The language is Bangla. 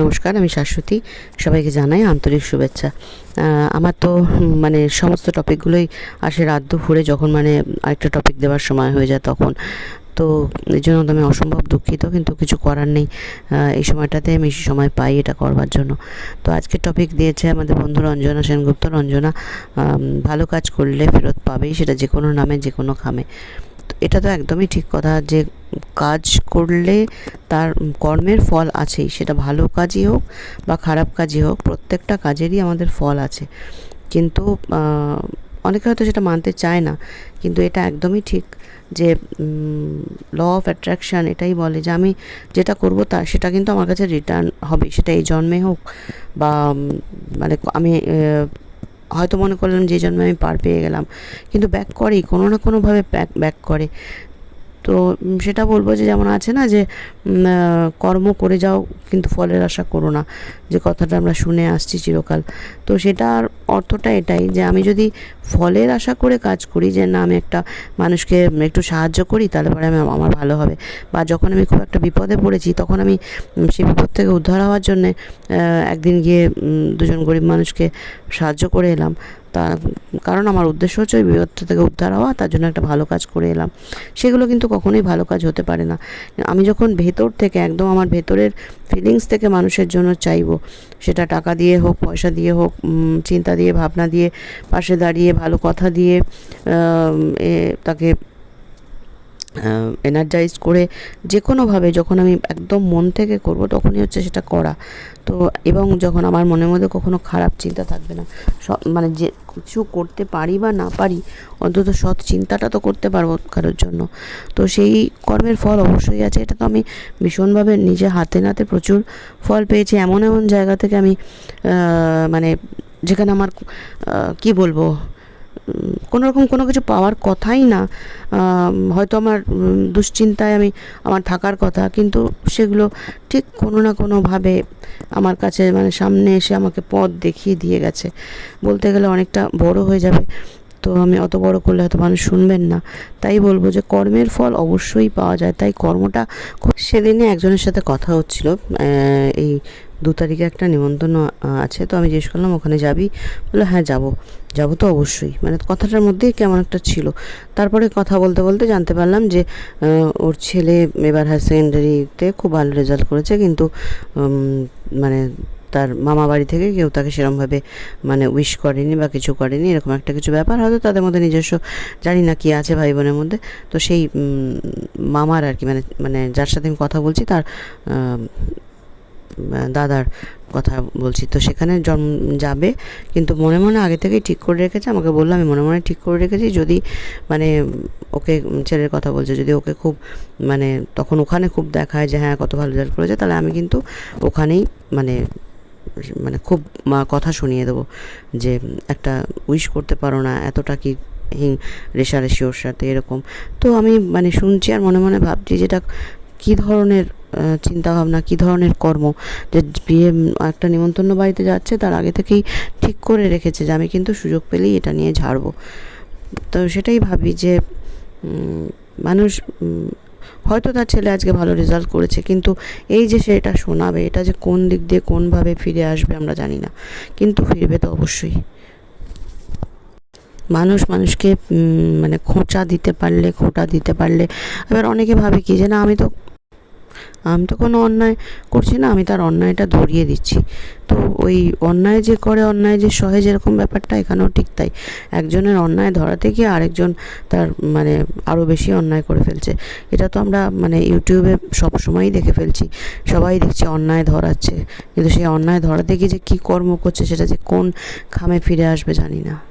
নমস্কার, আমি শাশ্বতী। সবাইকে জানাই আন্তরিক শুভেচ্ছা। আমার তো মানে সমস্ত টপিকগুলোই আসে রাত দুপুরে যখন মানে আরেকটা টপিক দেওয়ার সময় হয়ে যায় তখন। তো এই জন্য আমি অসম্ভব দুঃখিত, কিন্তু কিছু করার নেই। এই সময়টাতে আমি সময় পাই এটা করবার জন্য। তো আজকের টপিক দিয়েছে আমাদের বন্ধু রঞ্জনা সেনগুপ্ত। রঞ্জনা ভালো কাজ করলে ফেরত পাবেই, সেটা যে কোনো নামে যে কোনো খামে। এটা তো একদমই ঠিক কথা যে কাজ করলে তার কর্মের ফল আছেই। সেটা ভালো কাজই হোক বা খারাপ কাজই হোক, প্রত্যেকটা কাজেরই আমাদের ফল আছে। কিন্তু অনেকে হয়তো সেটা মানতে চায় না। কিন্তু এটা একদমই ঠিক যে ল অফ অ্যাট্রাকশান এটাই বলে যে, আমি যেটা করব তা, সেটা কিন্তু আমার কাছে রিটার্ন হবে সেটা এই জন্মে হোক বা মানে আমি হয়তো মনে করলাম যে জন্মে আমি পার পেয়ে গেলাম। কিন্তু ব্যাক করেই কোনো না কোনোভাবে ব্যাক ব্যাক করে। তো সেটা বলব যে যেমন আছে না যে কর্ম করে যাও, কিন্তু ফলের আশা করো না। যে কথাটা আমরা শুনে আসছি চিরকাল। তো সেটার অর্থটা এটাই যে আমি যদি ফলের আশা করে কাজ করি যে না, আমি একটা মানুষকে একটু সাহায্য করি, তাহলে পরে আমি আমার ভালো হবে। বা যখন আমি খুব একটা বিপদে পড়েছি, তখন আমি সেই বিপদ থেকে উদ্ধার হওয়ার জন্যে একদিন গিয়ে দুজন গরিব মানুষকে সাহায্য করে এলাম। তা কারণ আমার উদ্দেশ্য হচ্ছে ওই বিপদ থেকে উদ্ধার হওয়া, তার জন্য একটা ভালো কাজ করে এলাম। সেগুলো কিন্তু কখনোই ভালো কাজ হতে পারে না। আমি যখন ভেতর থেকে, একদম আমার ভেতরের ফিলিংস থেকে মানুষের জন্য চাইব, সেটা টাকা দিয়ে হোক, পয়সা দিয়ে হোক চিন্তা দিয়ে, ভাবনা দিয়ে, পাশে দাঁড়িয়ে, ভালো কথা দিয়ে তাকে এনার্জাইজ করে যে কোনোভাবে যখন আমি একদম মন থেকে করব তখনই হচ্ছে সেটা করা। তো এবং যখন আমার মনের মধ্যে কখনো খারাপ চিন্তা থাকবে না মানে যে কিছু করতে পারি বা না পারি, অন্তত সৎ চিন্তাটা তো করতে পারব কারোর জন্য। তো সেই কর্মের ফল অবশ্যই আছে, এটা তো আমি ভীষণভাবে নিজে হাতে নাতে প্রচুর ফল পেয়েছি। এমন এমন জায়গা থেকে আমি মানে যেখানে আমার কি বলব কোনো রকম কোনো কিছু পাওয়ার কথাই না। হয়তো আমার দুশ্চিন্তায় আমি, আমার থাকার কথা, কিন্তু সেগুলো ঠিক কোনো না কোনোভাবে আমার কাছে মানে সামনে এসে আমাকে পথ দেখিয়ে দিয়ে গেছে। বলতে গেলে অনেকটা বড় হয়ে যাবে। তো আমি অত বড় করলে হয়তো মানুষ শুনবেন না। তাই বলব যে কর্মের ফল অবশ্যই পাওয়া যায়। তাই কর্মটা সেদিনে একজনের সাথে কথা হচ্ছিল এই দু তারিখে একটা নিমন্ত্রণ আছে। তো আমি জিজ্ঞেস করলাম, ওখানে যাবি? বলল হ্যাঁ যাব। যাব তো অবশ্যই। মানে কথাটার মধ্যেই কেমন একটা ছিল। তারপরে কথা বলতে বলতে জানতে পারলাম যে ওর ছেলে এবার হায়ার সেকেন্ডারিতে খুব ভালো রেজাল্ট করেছে। কিন্তু মানে তার মামা বাড়ি থেকে কেউ তাকে সেরমভাবে মানে উইশ করেনি বা কিছু করেনি, এরকম একটা কিছু ব্যাপার। হয়তো তাদের মধ্যে নিজস্ব, জানি না কি আছে ভাই বোনের মধ্যে। তো সেই মামার আর কি মানে মানে যার সাথে আমি কথা বলছি, তার দাদার কথা বলছি। তো সেখানে জন্ম যাবে, কিন্তু মনে মনে আগে থেকেই ঠিক করে রেখেছে। আমাকে বলল, আমি মনে মনে ঠিক করে রেখেছি। যদি মানে ওকে ছেলের কথা বলছে, যদি ওকে খুব মানে তখন ওখানে খুব দেখায় যে হ্যাঁ কত ভালো রেজাল্ট করেছে, তাহলে আমি কিন্তু ওখানেই মানে মানে খুব কথা শুনিয়ে দেবো যে, একটা উইশ করতে পারো না, এতটা কি হিং, রেশারেশি ওর সাথে, এরকম। তো আমি মানে শুনছি আর মনে মনে ভাবছি যেটা কী ধরনের চিন্তা ভাবনা কী ধরনের কর্ম? যে, বিয়ে একটা নিমন্ত্রণ বাড়িতে যাচ্ছে, তার আগে থেকেই ঠিক করে রেখেছে যে, আমি কিন্তু সুযোগ পেলেই এটা নিয়ে ঝাড়বো। তো সেটাই ভাবি যে মানুষ হয়তো তার ছেলে আজকে ভালো রেজাল্ট করেছে, কিন্তু এই যে সে এটা শোনাবে, এটা যে কোন দিক দিয়ে কোনভাবে ফিরে আসবে আমরা জানি না, কিন্তু ফিরবে তো অবশ্যই। মানুষ মানুষকে মানে খোঁচা দিতে পারলে, খোঁটা দিতে পারলে, এবার অনেকে ভাবে কি যে না, আমি তো আমি তো কোনো অন্যায় করছি না, আমি তার অন্যায়টা ধরিয়ে দিচ্ছি। তো ওই অন্যায় যে করে, অন্যায় যে সহে যেরকম ব্যাপারটা, এখানেও ঠিক তাই। একজনের অন্যায় ধরাতে গিয়ে আরেকজন তার মানে আরও বেশি অন্যায় করে ফেলছে। এটা তো আমরা মানে ইউটিউবে সব সময়ই দেখে ফেলছি। সবাই দেখছি অন্যায় ধরাচ্ছে। কিন্তু সেই অন্যায় ধরাতে গিয়ে যে কী কর্ম করছে, সেটা যে কোন খামে ফিরে আসবে জানি না।